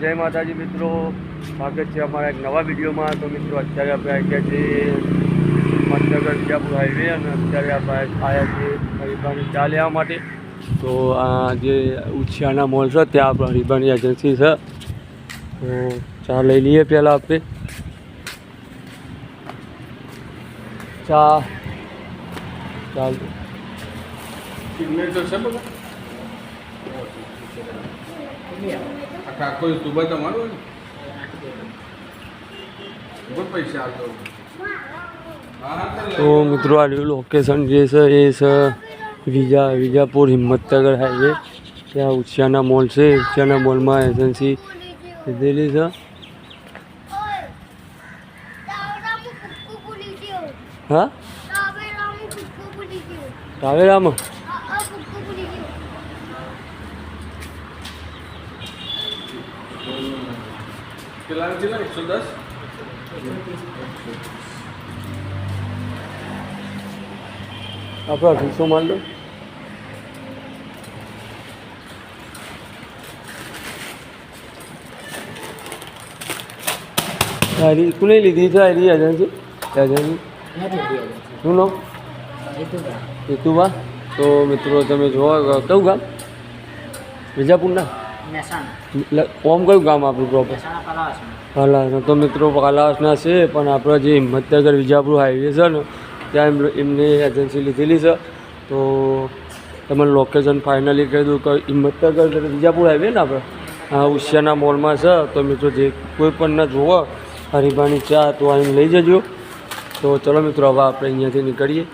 જય માતાજી મિત્રો. સ્વાગત છે અમારા એક નવા વિડીયોમાં. તો મિત્રો, અત્યારે આપણે આવ્યા છીએ મતનગર વિજાપુર હાઈવે અને અત્યારે આપણે આવ્યા છીએ હરિભાની ચા લેવા માટે. તો આ જે ઉછિયાના મોલ છે, ત્યાં આપણે હરિભાની એજન્સી છે. તો ચા લઈ લઈએ પહેલાં આપણે. ચા. ચાલ. સિગ્નેચર છે બધા આખા આખો દુબઈ તમારું પૈસા તો મિત્રો આ લોકેશન જે છે એ છે વિજા વિજાપુર હિંમતનગર હાઈવે ત્યાં ઉછિયાના મોલ છે. ઉછિયાના મોલમાં એજન્સી લીધેલી છે. હા? ટાવેરામાં? પેલા કેટલા એકસો દસ આપણો અઢીસો માલ લો હારી કોને લીધી છે હારી એજન્સી એજન્સી શું નામ હેતુબા તો મિત્રો તમે જોવા કયું ગામ વિજાપુરના એટલે ઓમ કયું ગામ આપણું પ્રોપર કાલાસના તો મિત્રો કલાસના છે પણ આપણા જે હિંમતનગર વિજાપુર હાઈવે છે ને ત્યાં એમ એમની એજન્સી લીધેલી છે. તો તમને લોકેશન ફાઇનલી કહી દઉં કે હિંમતનગર વિજાપુર હાઈવે ને આપણે હા ઉશિયાના મોલમાં છે તો મિત્રો જે કોઈ પણ ના જોવો હરિભાની ચા તો અહીં લઈ જજો. તો ચલો મિત્રો હવે આપણે અહીંયાથી નીકળીએ.